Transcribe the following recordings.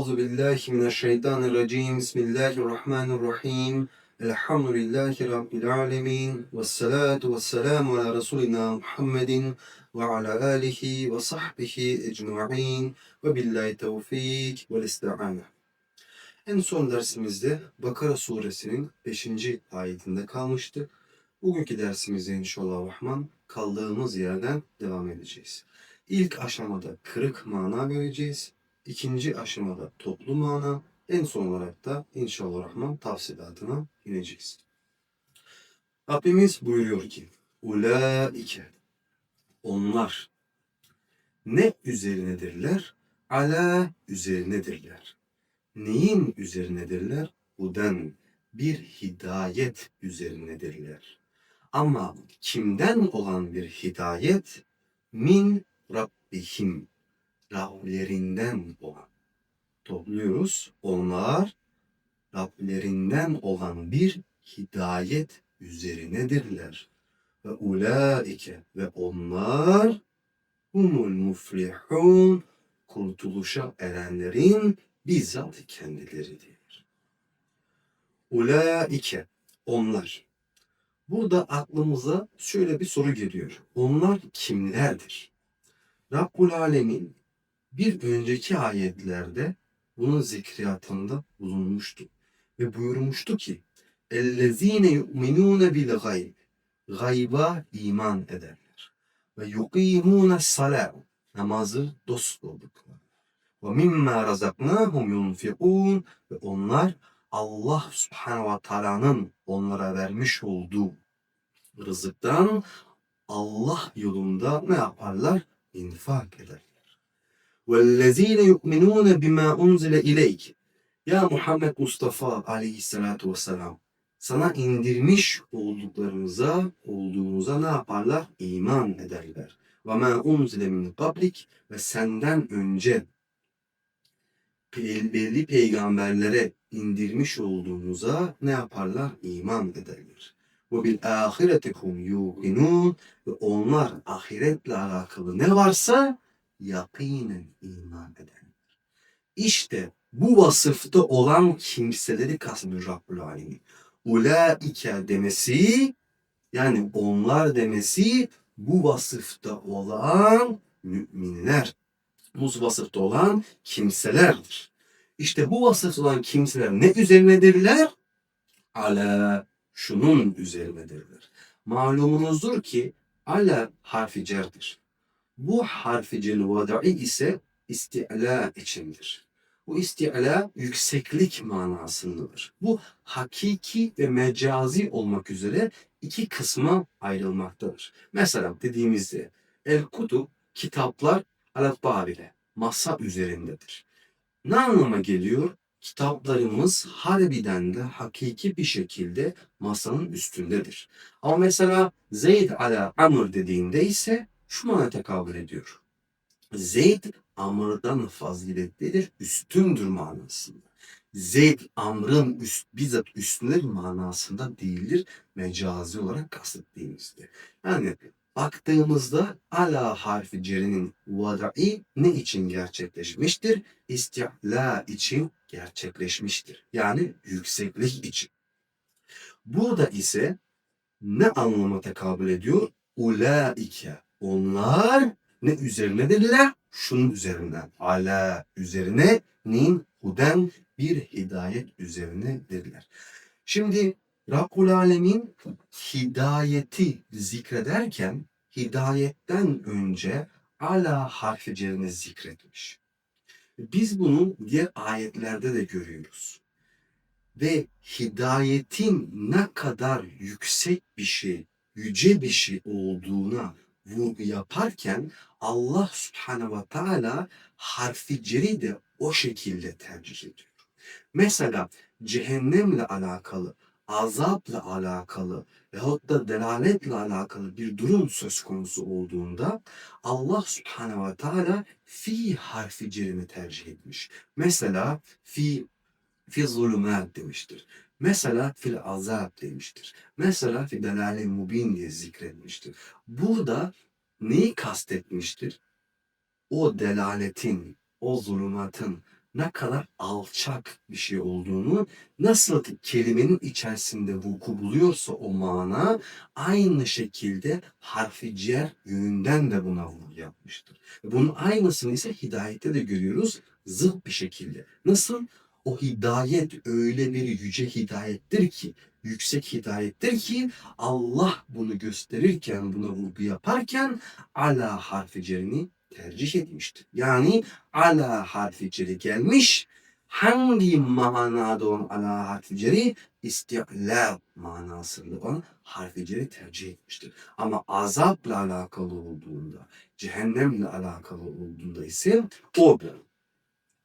Euzu billahi mineşşeytanirracim. Bismillahirrahmanirrahim. Elhamdülillahi Rabbil alemin. Ve salatu ve selamu ala Resulina Muhammedin ve ala alihi ve sahbihi ecma'in. Ve billahi tevfik ve isti'ane. En son dersimizde Bakara suresinin 5. ayetinde kalmıştık. Bugünkü dersimizde inşallah Rahman kaldığımız yerden devam edeceğiz. İlk aşamada kırık mana vereceğiz. İkinci aşamada toplu mana. En son olarak da inşallah Rahman tafsilatına ineceğiz. Rabbimiz buyuruyor ki Ulaike onlar ne üzerinedirler? Ala üzerinedirler. Neyin üzerinedirler? Huden bir hidayet üzerinedirler. Ama kimden olan bir hidayet? Min Rabbihim. Rablerinden olan. Topluyoruz. Onlar Rablerinden olan bir hidayet üzerinedirler. Ve ulaike ve onlar humul muflihun kurtuluşa erenlerin bizzat kendileridir. Ulaike onlar. Burada aklımıza şöyle bir soru geliyor. Onlar kimlerdir? Rabbul Alemin bir önceki ayetlerde bunun zikriyatında bulunmuştu. Ve buyurmuştu ki اَلَّذ۪ينَ يُؤْمِنُونَ بِالْغَيْبِ Gayba iman ederler. Ve يُقِيمُونَ الصَّلَاةِ Namazı dost oldukları. Ve mimma razaknahum yunfikun ve onlar Allah subhanahu ve teala'nın onlara vermiş olduğu rızıktan Allah yolunda ne yaparlar? İnfak ederler. وَالَّذ۪ينَ يُؤْمِنُونَ بِمَا اُنْزِلَ اِلَيْكِ Ya Muhammed Mustafa aleyhissalatu vesselam sana indirmiş olduklarımıza, olduğumuza ne yaparlar? İman ederler. وَمَا اُنْزِلَ مِنْ قَبْلِكِ Ve senden önce pe- belli peygamberlere indirmiş olduğumuza ne yaparlar? İman ederler. Ve bil ahireti hum yuqinun ve onlar ahiretle alakalı ne varsa yakinen iman ederler. İşte bu vasıfta olan kimseleri kastediyor Rabbül Alemin. Ulaike demesi yani onlar demesi bu vasıfta olan müminler. Bu vasıfta olan kimselerdir. İşte bu vasıfta olan kimseler ne üzerinedirler? Ala şunun üzerinedirler. Malumunuzdur ki ala harfi cerdir. Bu harfi celvadai ise isti'la içindir. Bu isti'la yükseklik manasındadır. Bu hakiki ve mecazi olmak üzere iki kısma ayrılmaktadır. Mesela dediğimizde el kutub kitaplar alat babile masa üzerindedir. Ne anlama geliyor? Kitaplarımız harbiden de hakiki bir şekilde masanın üstündedir. Ama mesela Zeyd ala Amr dediğinde ise şu mana tekabül ediyor. Zeyd Amr'dan faziletlidir, üstündür manasında. Zeyd Amr'ın üst, bizzat üstündedir manasında değildir mecazi olarak kastettiğimizde. Yani baktığımızda ala harfi cerinin vada'i ne için gerçekleşmiştir? İsti'la için gerçekleşmiştir. Yani yükseklik için. Burada ise ne anlama tekabül ediyor? Ulaike. Onlar ne üzerinedirler? Şunun üzerinden. Ala üzerine nin huden bir hidayet üzerinedirler. Şimdi Rabbul Alemin hidayeti zikrederken hidayetten önce ala harfi cerini zikretmiş. Biz bunu diğer ayetlerde de görüyoruz. Ve hidayetin ne kadar yüksek bir şey, yüce bir şey olduğuna vurgu yaparken Allah subhanehu ve teala harfi ceri de o şekilde tercih ediyor. Mesela cehennemle alakalı, azapla alakalı veyahut da delaletle alakalı bir durum söz konusu olduğunda Allah subhanehu ve teala fi harfi cerini tercih etmiş. Mesela fi fi zulümat demiştir. Mesela fil azap demiştir. Mesela fi delale mubin diye zikretmiştir. Burada neyi kastetmiştir? O delaletin, o zulümatın ne kadar alçak bir şey olduğunu, nasıl kelimenin içerisinde vuku buluyorsa o mana, aynı şekilde harfi cer yönünden de buna vurgu yapmıştır. Bunun aynısını ise hidayette de görüyoruz zıt bir şekilde. Nasıl? O hidayet öyle bir yüce hidayettir ki, yüksek hidayettir ki Allah bunu gösterirken, buna vurgu yaparken ala harfi cerini tercih etmiştir. Yani ala harfi ceri gelmiş. Hangi manada olan ala harfi ceri? İsti'la manasında olan harfi ceri tercih etmiştir. Ama azapla alakalı olduğunda, cehennemle alakalı olduğunda ise o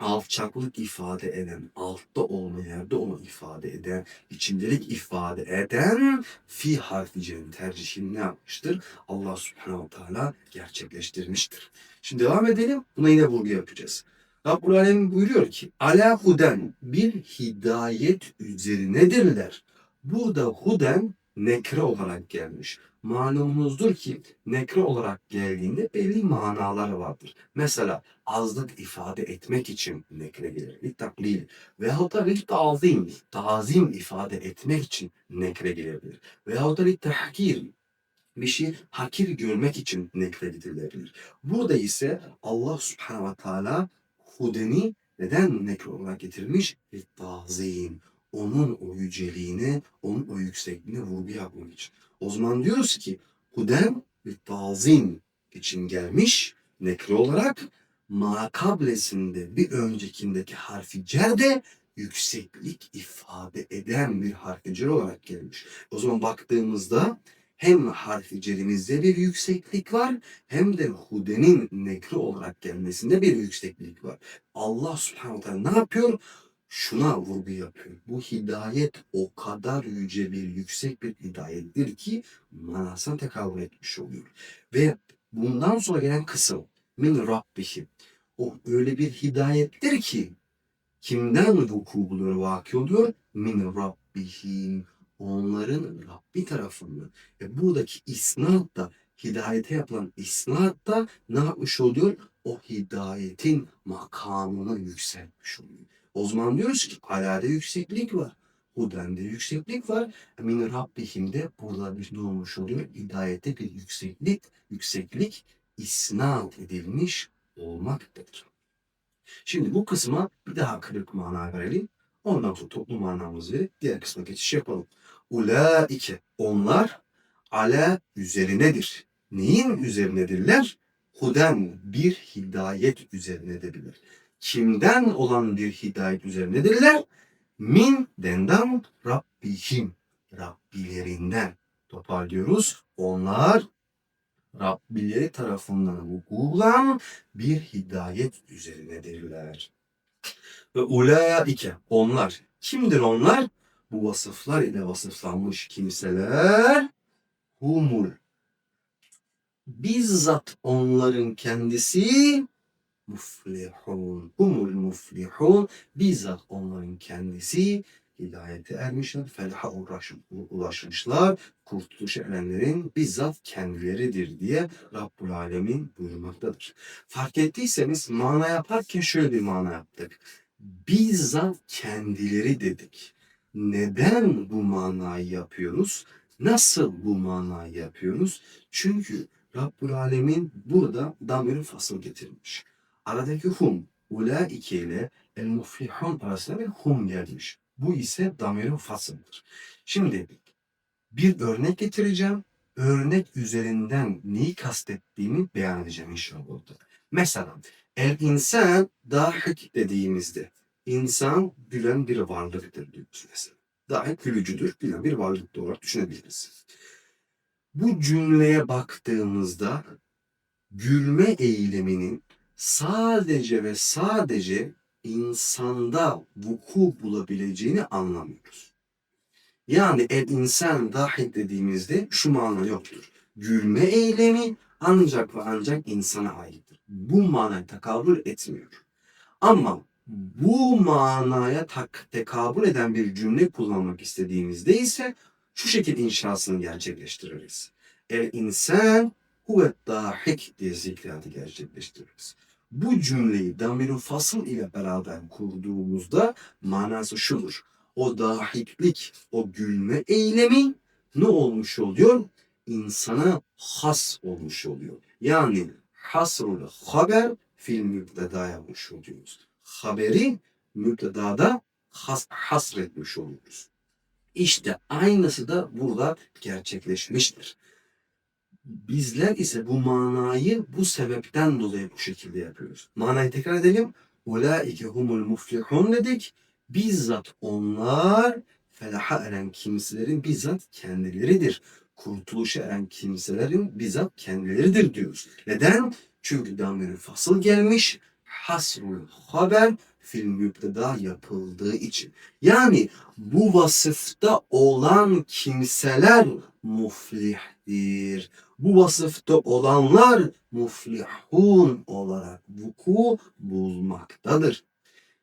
alçaklık ifade eden, altta olma yerde onu ifade eden, içindelik ifade eden fi harfi cerin tercihini ne yapmıştır? Allah subhanahu teala gerçekleştirmiştir. Şimdi devam edelim. Buna yine vurgu yapacağız. Rabbul Alem buyuruyor ki ala huden bir hidayet üzerinedirler. Burada huden nekre olarak gelmiş. Malumunuzdur ki nekre olarak geldiğinde belli manaları vardır. Mesela azlık ifade etmek için nekre gelir. Littaklil veyahut da littazim, tazim ifade etmek için nekre gelebilir. Veyahut da littahkir, bir şey hakir görmek için nekredilebilir. Burada ise Allah subhanahu ve teala hudeni neden nekre olarak getirmiş? Littazim, onun o yüceliğine, onun o yüksekliğine vurgu yapmak için. O zaman diyoruz ki huden bir tazim için gelmiş nekre olarak makablesinde bir öncekindeki harfi cerde yükseklik ifade eden bir harfi cer olarak gelmiş. O zaman baktığımızda hem harfi cerimizde bir yükseklik var hem de hudenin nekre olarak gelmesinde bir yükseklik var. Allah subhanahu ne yapıyor? Şuna vurgu yapıyor. Bu hidayet o kadar yüce bir yüksek bir hidayettir ki manasına tekabül etmiş oluyor. Ve bundan sonra gelen kısım min rabbihim. O öyle bir hidayettir ki kimden vuku buluyor, vaki oluyor? Min rabbihim. Onların Rabbi tarafından. Ve buradaki isnat da hidayete yapılan isnat da ne yapmış oluyor? O hidayetin makamını yükseltmiş oluyor. O zaman diyoruz ki alade yükseklik var. Huden'de yükseklik var. Min Rabbihim'de burada bir ne olmuş oluyor? Hidayette bir yükseklik, yükseklik isnat edilmiş olmaktadır. Şimdi bu kısma bir daha kırık mana verelim. Ondan sonra toplu manamızı diğer kısma geçiş yapalım. Ulaike onlar ala üzerinedir. Neyin üzerinedirler? Huden bir hidayet üzerinedirler kimden olan bir hidayet üzerindedirler? Min denden Rabbihim. Rabbilerinden. Toparlıyoruz. Onlar Rabbileri tarafından vuku bulan bir hidayet üzerinedirler. Ve ulaike onlar. Kimdir onlar? Bu vasıflar ile vasıflanmış kimseler humul. Bizzat onların kendisi muflihun. Humul muflihun. Bizzat onların kendisi hidayete ermişler, felaha ulaşmışlar. Kurtuluş erenlerin bizzat kendileridir diye Rabbul Alemin buyurmaktadır. Fark ettiyseniz mana yaparken şöyle bir mana yaptık. Bizzat kendileri dedik. Neden bu manayı yapıyoruz? Nasıl bu manayı yapıyoruz? Çünkü Rabbul Alemin burada damir fasıl getirmiş aradaki hum ulaike ile el muflihun arasında bir hum gelmiş. Bu ise damirin fasıldır. Şimdi bir örnek getireceğim. Örnek üzerinden neyi kastettiğimi beyan edeceğim inşallah burada. Mesela el insan dahik dediğimizde insan gülen bir varlıktır diyoruz mesela. Dahik gülücüdür, gülen bir varlık olarak düşünebiliriz. Bu cümleye baktığımızda gülme eyleminin sadece ve sadece insanda vuku bulabileceğini anlamıyoruz. Yani el insan dahi dediğimizde şu mana yoktur. Gülme eylemi ancak ve ancak insana aittir. Bu manayı tekabül etmiyor. Ama bu manaya tak, tekabül eden bir cümle kullanmak istediğimizde ise şu şekilde inşasını gerçekleştiririz. El insan huve dahik diye zikratı gerçekleştiririz. Bu cümleyi damir fasıl ile beraber kurduğumuzda manası şudur. O dahiklik, o gülme eylemi ne olmuş oluyor? İnsana has olmuş oluyor. Yani hasrul haber fil mübteda yapmış oluyoruz. Haberi mübtedada has, hasretmiş oluyoruz. İşte aynısı da burada gerçekleşmiştir. Bizler ise bu manayı bu sebepten dolayı bu şekilde yapıyoruz. Manayı tekrar edelim. Ulaike humul muflihun dedik. Bizzat onlar felaha eren kimselerin bizzat kendileridir. Kurtuluşa eren kimselerin bizzat kendileridir diyoruz. Neden? Çünkü damir fasıl gelmiş. Hasrul haber fil mübteda yapıldığı için. Yani bu vasıfta olan kimseler muflihtir. Bu vasıfta olanlar muflihun olarak vuku bulmaktadır.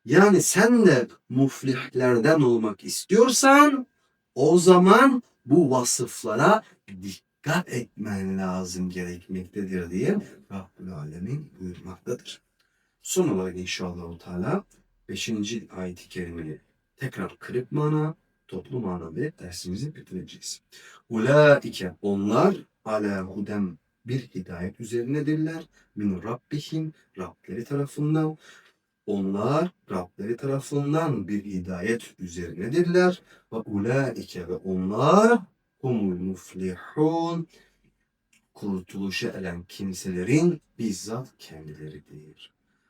Yani sen de muflihlerden olmak istiyorsan o zaman bu vasıflara dikkat etmen lazım gerekmektedir diye Rabbül Alemin buyurmaktadır. Son olarak inşallah Teala 5. ayet-i kerimeyi tekrar kırık mana, toplu mana verip dersimizi bitireceğiz. Ulaike onlar ala hudem bir hidayet üzerinedirler. Min Rabbihim Rableri tarafından. Onlar Rableri tarafından bir hidayet üzerinedirler. Ve ulaike ve onlar humul muflihun kurtuluşa eren kimselerin bizzat kendileridir.